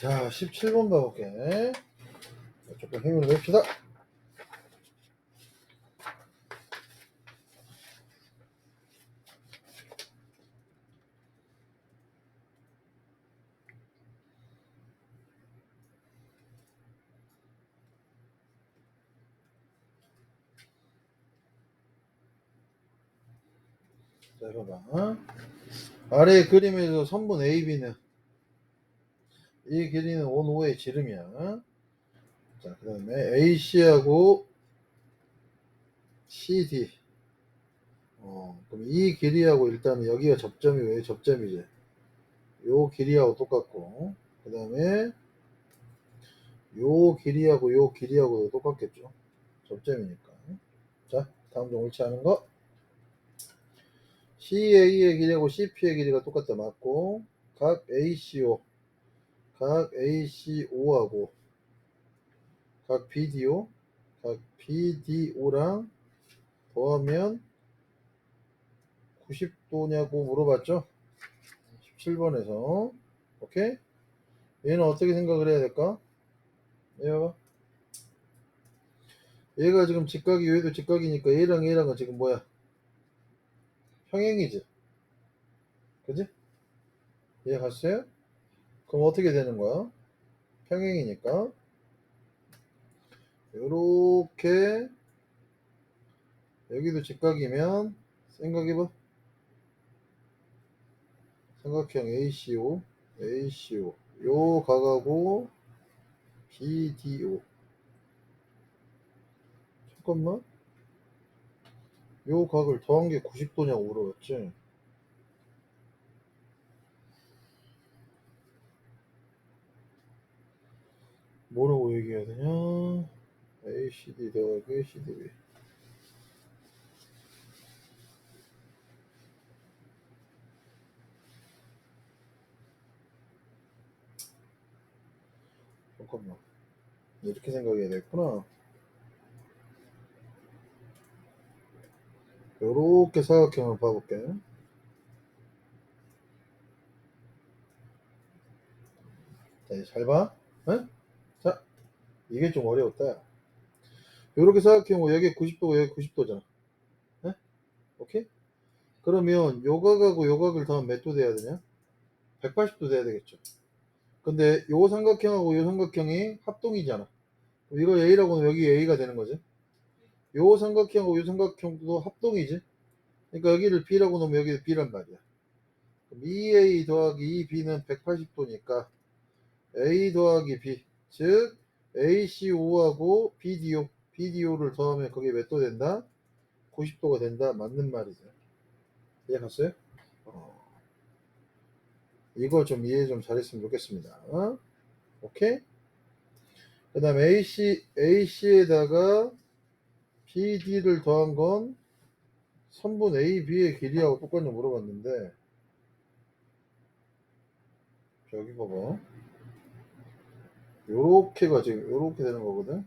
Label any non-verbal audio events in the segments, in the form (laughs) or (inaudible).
자, 17번 가볼게. 조금 힘을 냅시다. 자, 봐봐. 아래 그림에서 선분 AB는 이 길이는 온 5의 지름이야. 자, 그 다음에 AC하고 CD. 어, 그럼 이 길이하고 일단은 여기가 접점이 왜 접점이지? 요 길이하고 똑같고, 그 다음에 요 길이하고 요 길이하고도 똑같겠죠. 접점이니까. 자, 다음 좀 옳지 않은 거. CA의 길이하고 CP의 길이가 똑같다. 맞고, 각 ACO, 각 ACO하고 각 BDO, 각 BDO랑 더하면 90도냐고 물어봤죠? 17번에서. 오케이? 얘는 어떻게 생각을 해야 될까? 얘가 얘가 지금 직각이 얘도 직각이니까 얘랑 얘랑은 지금 뭐야? 평행이지. 그지? 이해 갔어요? 그럼 어떻게 되는 거야? 평행이니까. 요렇게 여기도 직각이면 생각해봐. 삼각형 ACO ACO 요 각하고 BDO 잠깐만. 요 각을 더한 게 90도냐고 물어봤지 뭐라고 얘기해야 되냐? ACD 더하기 CDB 잠깐만. 이렇게 생각해야 되겠구나. 요렇게 사각형을 봐볼게. 자잘 봐. 응? 자 이게 좀 어려웠다 요렇게 사각형이고 여기 90도고 여기 90도잖아 응? 오케이? 그러면 요각하고 요각을 더하면 몇 도 돼야 되냐? 180도 돼야 되겠죠 근데 요 삼각형하고 요 삼각형이 합동이잖아. 이거 A라고 하면 여기 A가 되는 거지. 요 삼각형하고 요 삼각형도 합동이지. 그러니까 여기를 B라고 놓으면 여기도 B란 말이야. 그럼 2A 더하기 2B는 180도니까 A 더하기 B. 즉 AC5하고 BDO. BDO를 더하면 그게 몇 도 된다? 90도가 된다. 맞는 말이죠. 이해 갔어요? 어. 이거 좀 이해 좀 잘했으면 좋겠습니다. 어? 오케이? 그 다음에 AC, AC에다가 BD를 더한 건 선분 AB의 길이하고 똑같냐 물어봤는데, 저기 봐봐. 요렇게가 지금, 요렇게 되는 거거든?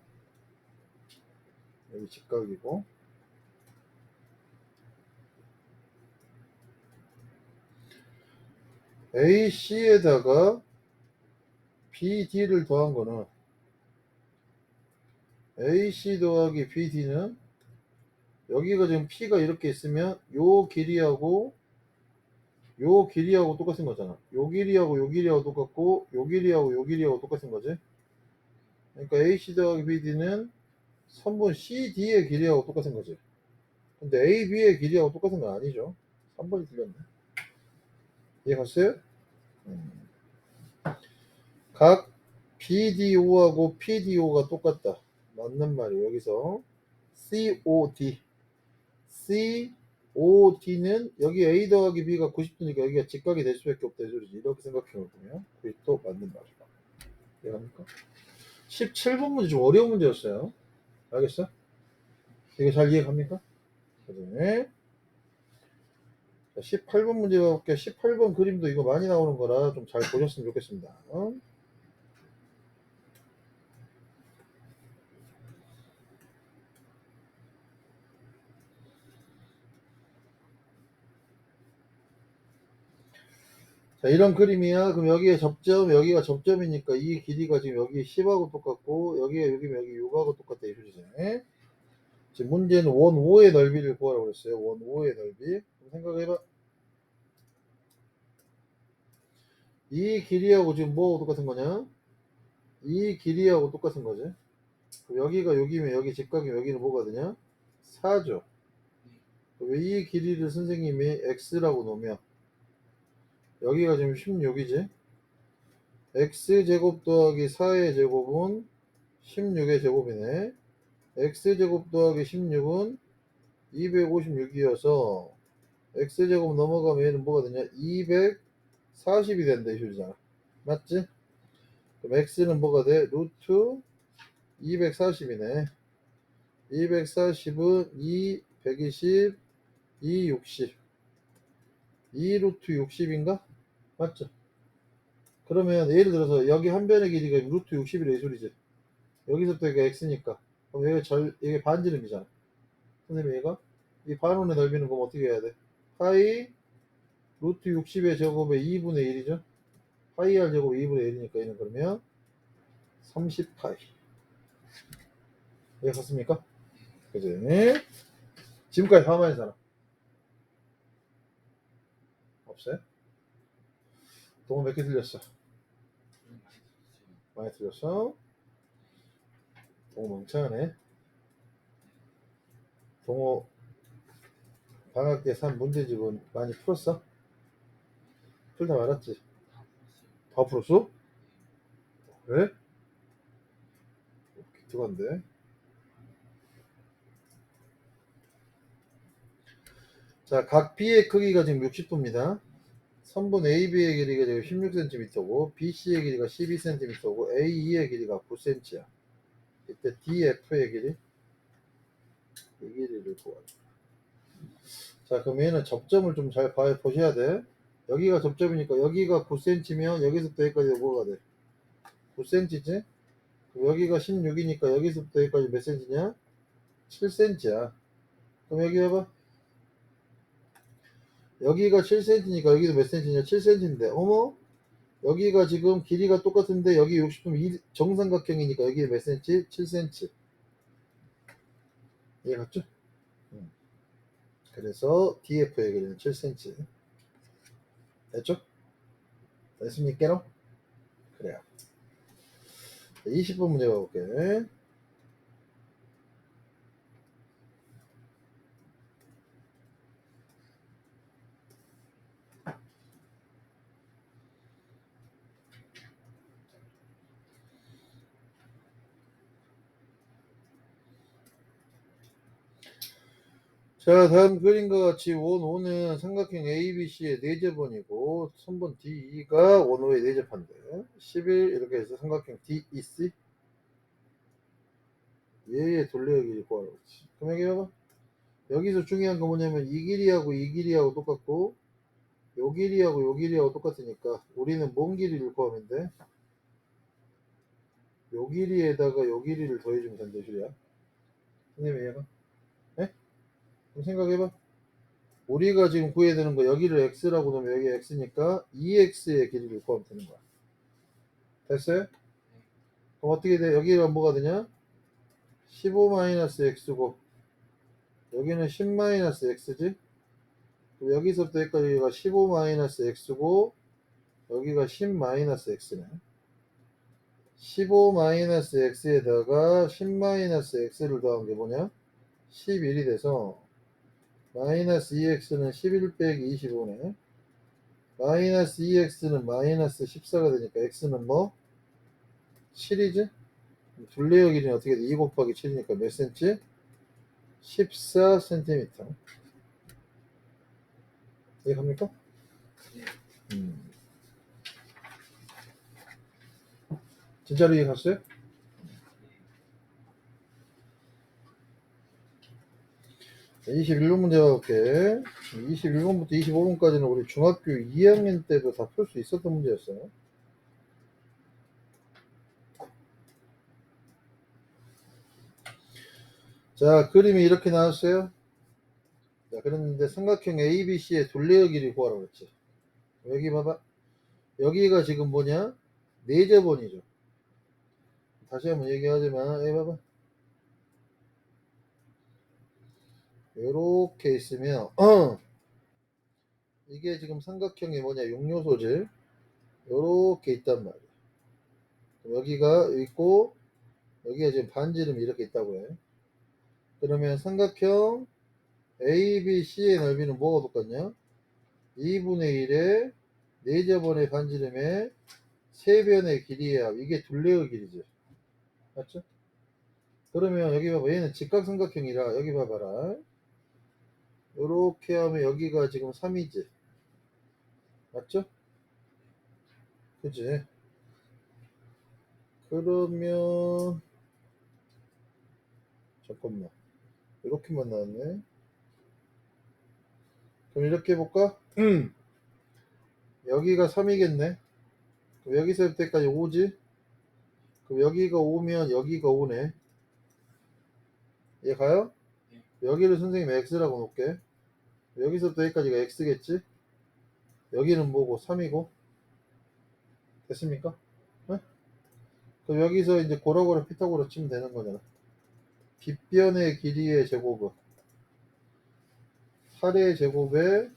여기 직각이고. AC에다가 BD를 더한 거는 AC 더하기 BD는 여기가 지금 P가 이렇게 있으면 요 길이하고 요 길이하고 똑같은 거잖아. 요 길이하고 요 길이하고 똑같고 요 길이하고 요 길이하고 똑같은 거지. 그러니까 AC 더하기 BD는 선분 CD의 길이하고 똑같은 거지. 근데 AB의 길이하고 똑같은 건 아니죠. 3번이 틀렸네. 이해 갔어요? 음. 각 BDO하고 PDO가 똑같다. 맞는 말이에요. 여기서 COD COD는 여기 A 더하기 B가 90도니까 여기가 직각이 될 수밖에 없다. 이렇게 생각해 보면 그게 또 맞는 말이다. 이해갑니까? 17번 문제 좀 어려운 문제였어요. 알겠어? 이거 잘 이해갑니까? 그 다음에 18번 문제 가볼게요. 18번 그림도 이거 많이 나오는 거라 좀 잘 보셨으면 좋겠습니다. 어? 자, 이런 그림이야. 그럼 여기에 접점, 여기가 접점이니까 이 길이가 지금 여기 10하고 똑같고, 여기가 여기면 여기 6하고 똑같다. 이 소리죠. 지금 문제는 원 5의 넓이를 구하라고 그랬어요. 원 5의 넓이. 생각해봐. 이 길이하고 지금 뭐하고 똑같은 거냐? 이 길이하고 똑같은 거지. 여기가 여기면 여기 직각이 여기는 뭐가 되냐? 4죠. 그럼 이 길이를 선생님이 x라고 놓으면 여기가 지금 16이지. x제곱 더하기 4의 제곱은 16의 제곱이네. x제곱 더하기 16은 256이어서 x제곱 넘어가면 얘는 뭐가 되냐? 240이 된다 이 소리잖아. 맞지? 그럼 x는 뭐가 돼? 루트 240이네. 240은 2, 120, 2, 60. 2 루트 60인가? 맞죠? 그러면 예를 들어서 여기 한 변의 길이가 루트 60이라 이 소리지. 여기서부터 여기가 x니까. 그럼 여기 절, 이게 반지름이잖아. 선생님 얘가? 이 반원의 넓이는 그럼 어떻게 해야 돼? 파이 루트 60의 제곱의 2분의 1이죠? 파이 r 제곱 2분의 1이니까 얘는 그러면 30파이. 이해 갔습니까? 그지? 지금까지 다 많이 사람. 없어요? 동호 몇개 틀렸어? 많이 틀렸어? 동호 멍청하네. 동호 방학 때 산 문제집은 많이 풀었어? 풀다 말았지? 다 풀었어? 그래? 기특한데? 자, 각 B의 크기가 지금 60도입니다. 선분 AB의 길이가 지금 16cm고, BC의 길이가 12cm고, AE의 길이가 9cm야. 이때 DF의 길이, 이 길이를 구하라. 자, 그럼 얘는 접점을 좀 잘 보셔야 돼. 여기가 접점이니까 여기가 9cm면 여기서부터 여기까지 뭐가 돼? 9cm지? 여기가 16이니까 여기서부터 여기까지 몇 cm냐? 7cm야. 그럼 여기 해봐. 여기가 7cm니까 여기도 몇 cm냐? 7cm인데, 어머? 여기가 지금 길이가 똑같은데 여기 60도 정삼각형이니까 여기 몇 cm? 7cm. 이해 갔죠? 음. 그래서 DF의 길이는 7cm. 됐죠? 됐습니까? 그래요. 20번 문제 가볼게. 자, 다음 그림과 같이 원 5는 삼각형 ABC의 4제번이고, 선분 DE가 원 5의 4제판데, 11 이렇게 해서 삼각형 DEC 얘의 돌려의 길이 구하라고 했지. 그럼 여기 봐봐. 여기서 중요한 건 뭐냐면 이 길이하고 이 길이하고 똑같고, 요 길이하고 요 길이하고 똑같으니까 우리는 뭔 길이를 구하면 돼? 요 길이에다가 요 길이를 더해주면 된다, 이 소리야. 선생님 이해가? 그럼 생각해봐. 우리가 지금 구해야 되는 거 여기를 x라고 놓으면 여기 x니까 2x의 길이를 구하면 되는 거야. 됐어요? 그럼 어떻게 돼? 여기가 뭐가 되냐? 15-x고 여기는 10-x지? 그럼 여기서부터 여기까지가 15-x고 여기가 10-x네. 15-x에다가 10-x를 더한 게 뭐냐? 11이 돼서 마이너스 2x는 11 빼기 25네. 마이너스 2x는 마이너스 14가 되니까 x는 뭐? 7이지? 둘레의 길이는 어떻게 돼? 2 곱하기 7이니까 몇 cm? 14cm. 이해갑니까? 음. 진짜로 이해갔어요? 21번 문제 가볼게. 21번부터 25번까지는 우리 중학교 2학년 때도 다 풀 수 있었던 문제였어요. 자, 그림이 이렇게 나왔어요. 자, 그랬는데 삼각형 ABC의 둘레의 길이 구하라고 그랬지. 여기 봐봐. 여기가 지금 뭐냐? 네제번이죠. 다시 한번 얘기하지만, 해봐봐. 요렇게 있으면, 어! 이게 지금 삼각형이 뭐냐? 용요소질. 요렇게 있단 말이야. 여기가 있고, 여기가 지금 반지름이 이렇게 있다고 해. 그러면 삼각형 ABC의 넓이는 뭐가 똑같냐? 2분의 1의 4제번의 반지름의 3변의 길이야. 이게 둘레의 길이지. 맞죠? 그러면 여기 봐봐. 얘는 직각삼각형이라 여기 봐봐라. 요렇게 하면 여기가 지금 3이지. 맞죠? 그지? 그러면 잠깐만. 이렇게만 나왔네. 그럼 이렇게 해볼까? 여기가 3이겠네. 그럼 여기서부터까지 5지? 그럼 여기가 5면 여기가 5네. 얘 가요? 네. 여기를 선생님 x라고 놓을게. 여기서부터 여기까지가 x겠지? 여기는 뭐고? 3이고. 됐습니까? 네? 그럼 여기서 이제 고라고라 피타고라 치면 되는 거잖아. 빗변의 길이의 제곱은 8의 제곱에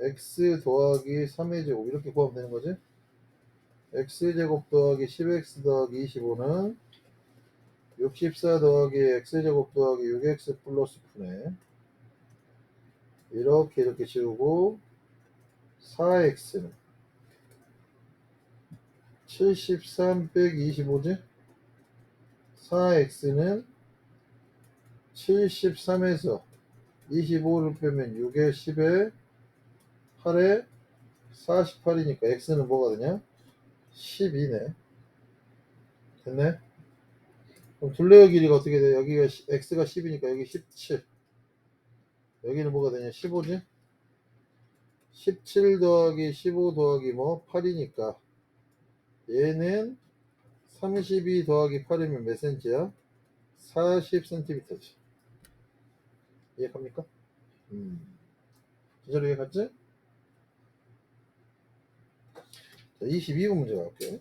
x 더하기 3의 제곱 이렇게 구하면 되는 거지? x제곱 더하기 10x 더하기 25는 64 더하기 x제곱 더하기 6x 플러스 9네 이렇게 이렇게 지우고 4x는 73 빼기 25지? 4x는 73에서 25를 빼면 6에 10에 8에 48이니까 x는 뭐가 되냐? 12네. 됐네? 그럼 둘레의 길이가 어떻게 돼? 여기가 시- x가 10이니까 여기 17. 여기는 뭐가 되냐? 15지? 17 더하기 15 더하기 뭐? 8이니까 얘는 32 더하기 8이면 몇 센치야? 40cm지. 이해갑니까? 음. 제대로 이해갔지? 자, 22번 문제 갈게요.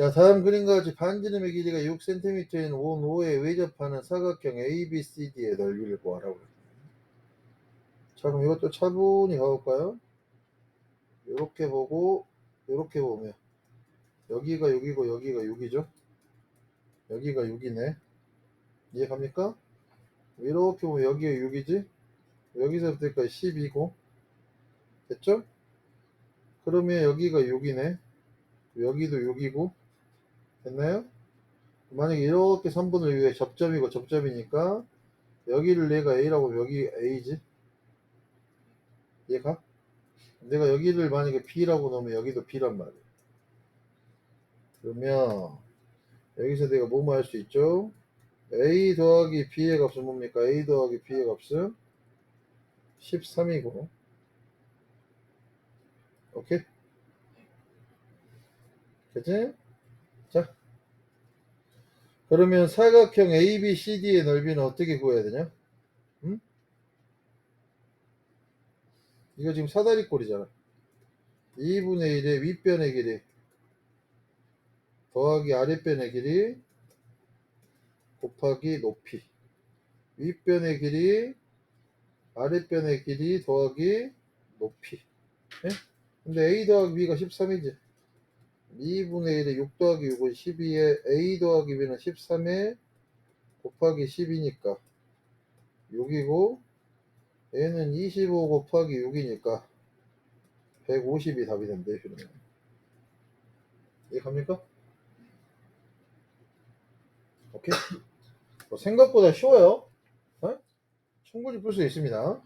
자, 다음 그림과 같이 반지름의 길이가 6cm인 원 O에 외접하는 사각형 ABCD의 넓이를 구하라고. 자, 그럼 이것도 차분히 가볼까요? 이렇게 보고, 이렇게 보면 여기가 6이고 여기가 6이죠? 여기가 6이네. 이해갑니까? 이렇게 보면 여기가 6이지? 여기서부터까지 10이고 됐죠? 그러면 여기가 6이네. 여기도 6이고 됐나요? 만약에 이렇게 3분을 위해 접점이고 접점이니까 여기를 내가 A라고 하면 여기 A지? 얘가? 내가 여기를 만약에 B라고 넣으면 여기도 B란 말이야. 그러면 여기서 내가 뭐뭐 할 수 있죠? A 더하기 B의 값은 뭡니까? A 더하기 B의 값은 13이고 오케이? 그치? 자 그러면 사각형 ABCD의 넓이는 어떻게 구해야 되냐? 응? 이거 지금 사다리꼴이잖아 2분의 1의 윗변의 길이 더하기 아랫변의 길이 곱하기 높이 윗변의 길이 아랫변의 길이 더하기 높이 예? 근데 A 더하기 B가 13이지 2분의 1에 6 더하기 6은 12에 A 더하기 B는 13에 곱하기 10이니까 6이고 얘는 25 곱하기 6이니까 150이 답이 된대 그러면. 이해 갑니까? 오케이. 뭐 생각보다 쉬워요. 어? 충분히 풀 수 있습니다.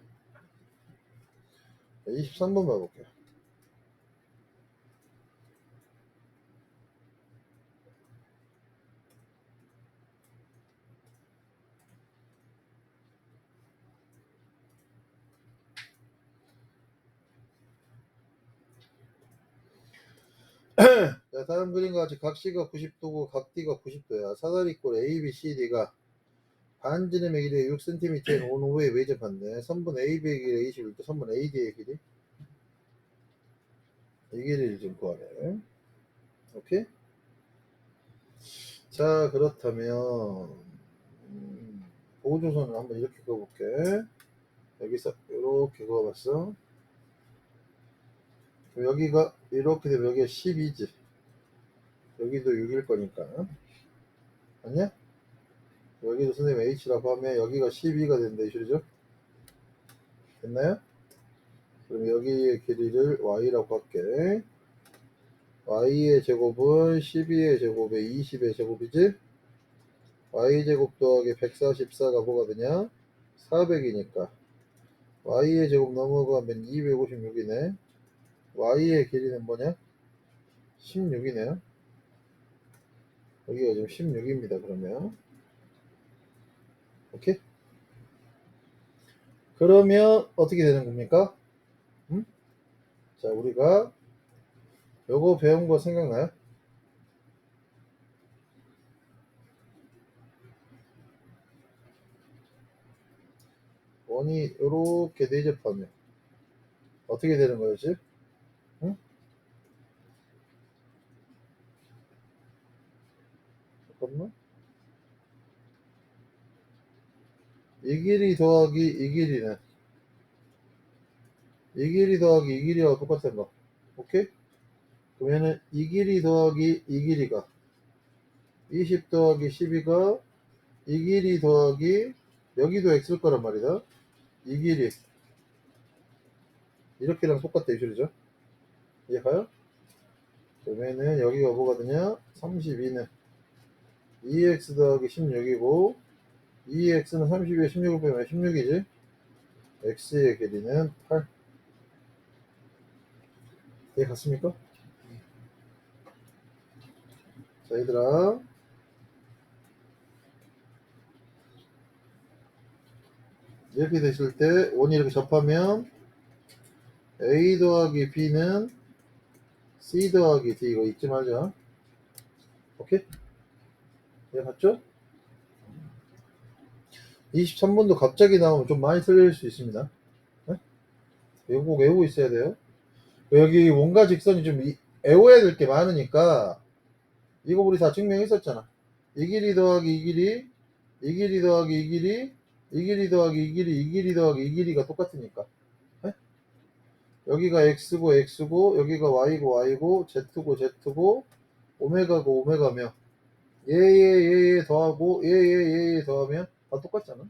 23번 봐볼게요 자, 다음 그림과 같이 각 C가 90도고 각 D가 90도야. 사다리꼴 A, B, C, D가 반지름의 길이가 6cm인 온 후에 매접한데 선분 AB의 길이가 21도, 선분 AD의 길이 이 길이를 좀 구하래. 오케이? 자, 그렇다면 음, 보조선을 한번 이렇게 그어볼게. 여기서 이렇게 그어봤어. 여기가 이렇게 되면 여기가 12지. 여기도 6일 거니까. 아니야? 여기도 선생님 H라고 하면 여기가 12가 된다 이 소리죠? 됐나요? 그럼 여기의 길이를 Y라고 할게. Y의 제곱은 12의 제곱에 20의 제곱이지? Y제곱 더하기 144가 뭐가 되냐? 400이니까. Y의 제곱 넘어가면 256이네. Y의 길이는 뭐냐? 16이네요. 여기가 지금 16입니다, 그러면. 오케이? 그러면 어떻게 되는 겁니까? 음? 자, 우리가 요거 배운 거 생각나요? 원이 이렇게 대접하면 어떻게 되는 거였지? 응? 잠깐만. 이 길이 더하기 이 길이는 이 길이 더하기 이 길이와 똑같은 거. 오케이? 그러면은 이 길이 더하기 이 길이가 20 더하기 12가 이 길이 더하기 여기도 x일 거란 말이다. 이 길이 이렇게랑 똑같다 이 소리죠. 이해가요? 그러면은 여기가 되냐? 32는 2x 더하기 16이고 2x는 32에 16을 빼면 16이지. x의 길이는 8. 이해 갔습니까? 자, 얘들아. 이렇게 됐을 때, 원이 이렇게 접하면, A 더하기 B는 C 더하기 D, 이거 잊지 말자. 오케이? 이해 갔죠? 23번도 갑자기 나오면 좀 많이 틀릴 수 있습니다. 네? 이거 꼭 외우고 있어야 돼요. 여기 원과 직선이 좀 이- 외워야 될 게 많으니까, 이거 우리 다 증명했었잖아. 이 길이 더하기 이 길이, 이 길이 더하기 이 길이, 이 길이 더하기 이 길이, 이 길이 더하기 이 길이가 똑같으니까. 네? 여기가 x고 x고, 여기가 y고 y고, z고 z고, 오메가고 오메가며, 얘얘 얘얘 더하고, 얘얘 얘얘 더하면 다 똑같잖아.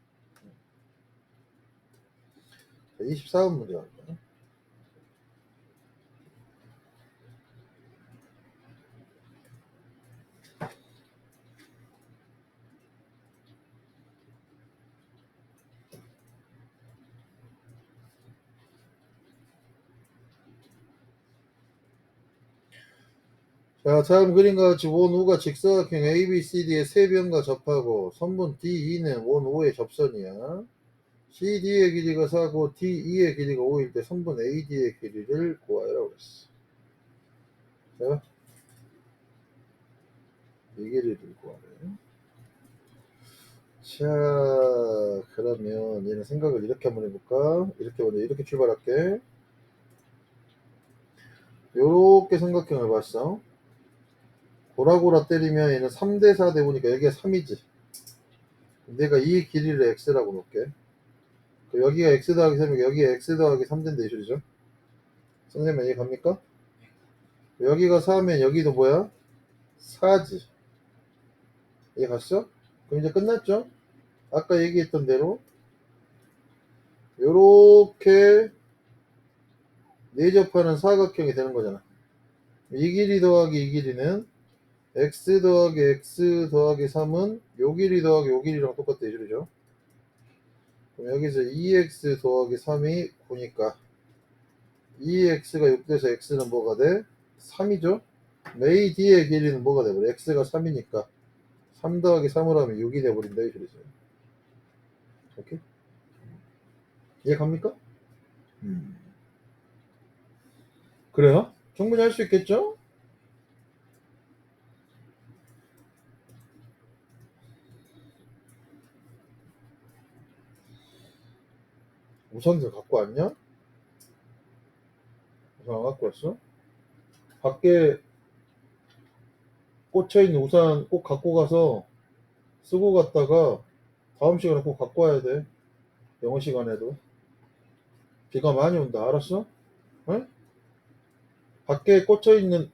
24번 문제 갈게요. 자, 다음 그림과 같이 원 5가 직사각형 ABCD의 세 변과 접하고 선분 DE는 원 5의 접선이야. CD의 길이가 4고 DE의 길이가 5일 때 선분 AD의 길이를 구하라고 했어. 자, 이 길이를 구하래. 자, 그러면 얘는 생각을 이렇게 한번 해볼까? 이렇게 먼저 이렇게 출발할게. 요렇게 삼각형을 봤어. 고라고라 때리면 얘는 3대 4대 보니까 여기가 3이지. 내가 이 길이를 x라고 놓을게. 그 여기가 x 더하기 3이고 여기가 x 더하기 3된다 이 소리죠. 선생님 이해 갑니까? 여기가 4면 여기도 뭐야? 4지. 이해 갔어? 그럼 이제 끝났죠? 아까 얘기했던 대로 요렇게 내접하는 사각형이 되는 거잖아. 이 길이 더하기 이 길이는 x 더하기 x 더하기 3은 요 길이 더하기 요 길이랑 똑같다 이 소리죠. 그럼 여기서 2x 더하기 3이 9니까 2x가 6돼서 x는 뭐가 돼? 3이죠. a d의 길이는 뭐가 돼버려? x가 3이니까 3 더하기 3을 하면 6이 돼버린다 이 소리죠. 오케이? 이해 갑니까? 음. 그래요? 충분히 할 수 있겠죠? 우산들 갖고 왔냐? 우산 안 갖고 왔어? 밖에 꽂혀있는 우산 꼭 갖고 가서 쓰고 갔다가 다음 시간에 꼭 갖고 와야 돼. 영어 시간에도. 비가 많이 온다. 알았어? 응? 밖에 꽂혀있는,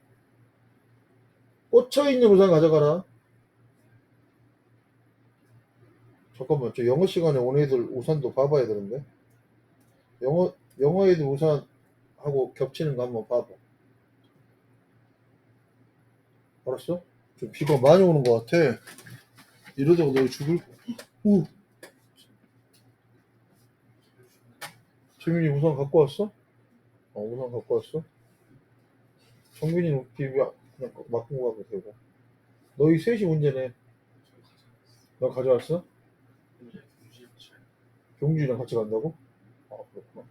꽂혀있는 우산 가져가라. 잠깐만, 저 영어 시간에 온 애들 우산도 봐봐야 되는데. 영어, 영어 애들 우산하고 겹치는 거 한번 봐봐. 알았어? 좀 비가 많이 오는 것 같아. 이러다가 너 죽을, 오! 재민이 우산 갖고 왔어? 어, 우산 갖고 왔어? 정민이는 비 그냥 막고 가도 되고. 너희 셋이 문제네. 너 가져왔어? 경주이랑 같이 간다고? 아, 그렇구나.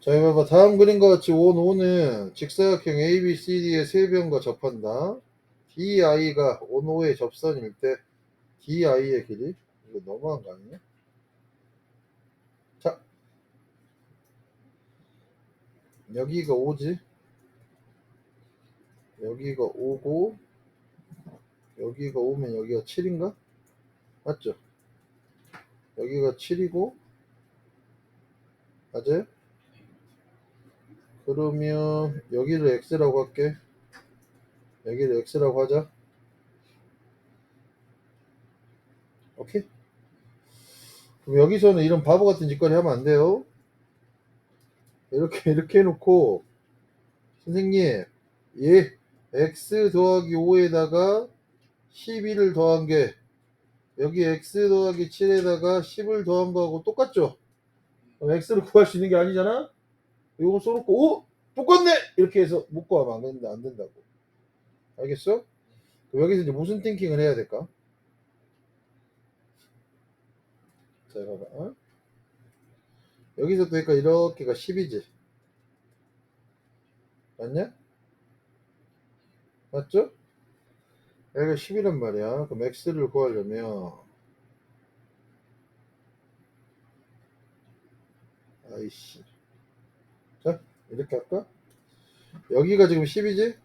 자, 이거 봐봐. 다음 그림과 같이 원 5는 직사각형 ABCD의 세 변과 접한다. DI가 원 5의 접선일 때 DI의 길이? 이거 너무한 거 아니냐? 자, 여기가 5지? 여기가 5고, 여기가 5면 여기가 7인가? 맞죠? 여기가 7이고, 맞아요? 그러면 여기를 x라고 할게. 여기를 x라고 하자. 오케이? 그럼 여기서는 이런 바보 같은 짓거리 하면 안 돼요. 이렇게 (laughs) 이렇게 해놓고 선생님 얘 x 더하기 5에다가 12를 더한 게 여기 x 더하기 7에다가 10을 더한 거하고 똑같죠? 그럼 x를 구할 수 있는 게 아니잖아? 이거 써놓고 오! 똑같네! 이렇게 해서 못 구하면 안 된다, 안 된다고 알겠어? 여기서 이제 무슨 띵킹을 해야 될까? 자 봐봐 어? 여기서 또 그러니까 이렇게가 10이지 맞냐? 맞죠? 여기가 10이란 말이야 그럼 x를 구하려면 아이씨 자 이렇게 할까? 여기가 지금 10이지?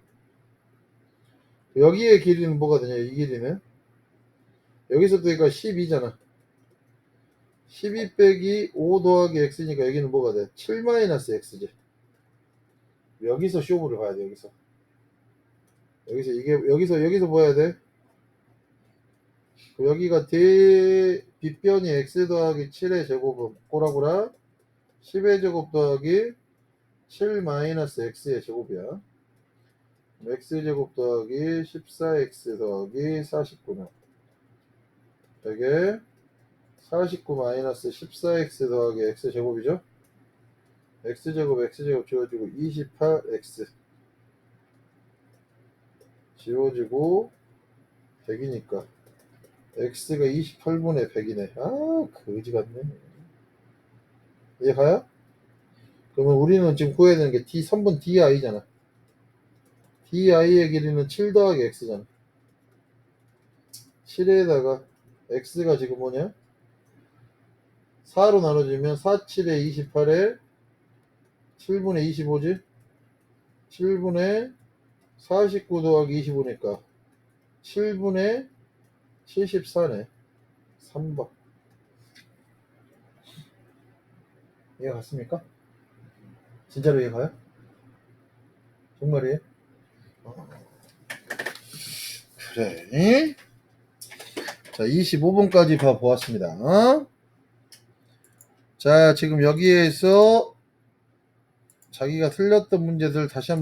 여기의 길이는 뭐가 되냐 이 길이는 여기서 또 여기가 12잖아 12 빼기 5 더하기 x니까 여기는 뭐가 돼? 7 마이너스 x지 여기서 쇼부를 봐야 돼 여기서 여기서 이게 여기서 여기서 뭐 해야 돼? 여기가 대 빗변이 x 더하기 7의 제곱은 꼬라고라 10의 제곱 더하기 7 마이너스 x의 제곱이야. x 제곱 더하기 14x 더하기 49는 되게 49 마이너스 14x 더하기 x 제곱이죠. x 제곱 x 제곱 지워지고 28x 지워지고 100이니까 x가 28분의 100이네. 아 거지 같네. 이해 가요? 그러면 우리는 지금 구해야 되는 게 d 3번 di잖아. di의 길이는 7 더하기 x잖아. 7에다가 x가 지금 뭐냐? 4로 나눠지면 4, 7에 28에 7분의 25지? 7분의 49 더하기 25니까 7분의 74네. 3번. 이해 갔습니까? 진짜로 이해 가요? 정말이에요? 어. 그래. 자, 25번까지 봐 보았습니다. 어? 자, 지금 여기에서 자기가 틀렸던 문제들 다시 한번